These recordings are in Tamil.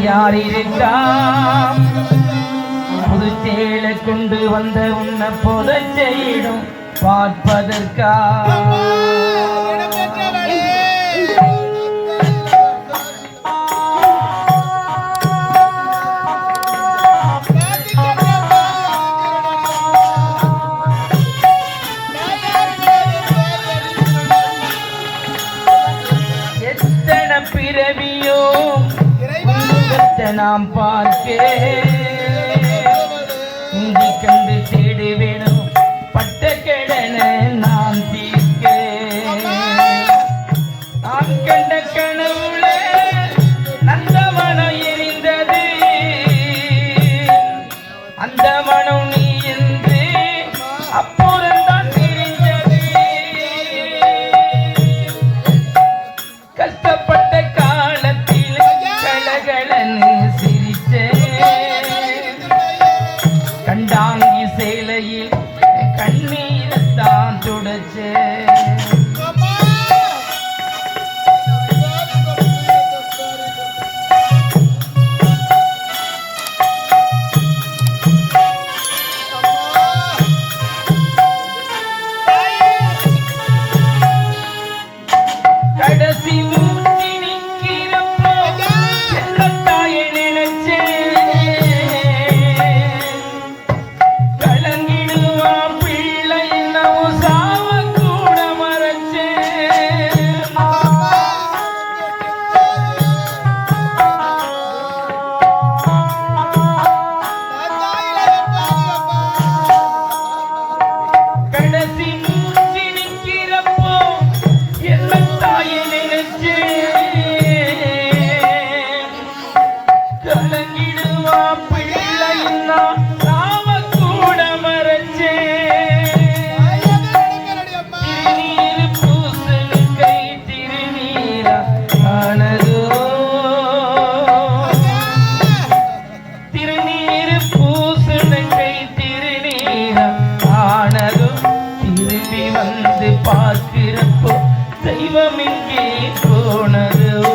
யார் இருக்காம் புதுச்சேலை கொண்டு வந்த உன்னை புத செய்யிடும் பார்ப்பதற்கா பிறவி நாம் பார்க்க கண்டு தேடுவேணும் பட்ட கடனை நாம் தீர்க்க நாம் கண்ட கனவு மீனத்தான் துடைச்சே தெய்வமின்றி போனதோ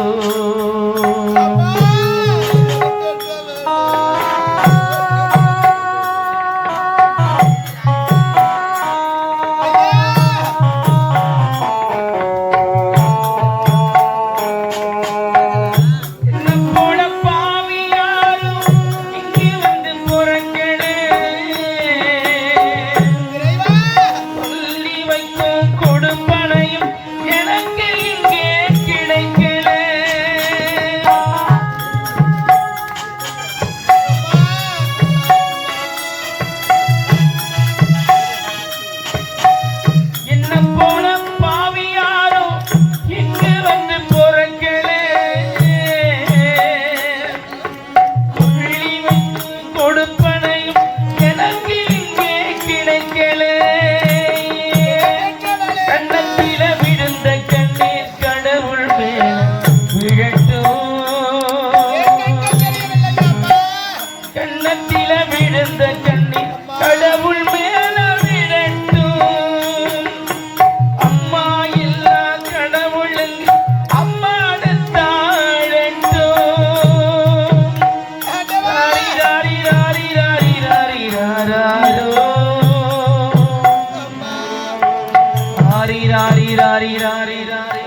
ஆரி ராரி ராரி ராரி ராரி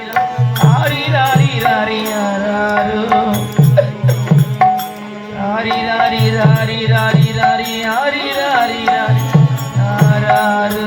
ஆரி ராரி ராரி ராரு ஆரி ராரி ராரி ராரி ராரி ஆரி ராரி ராரி ராரு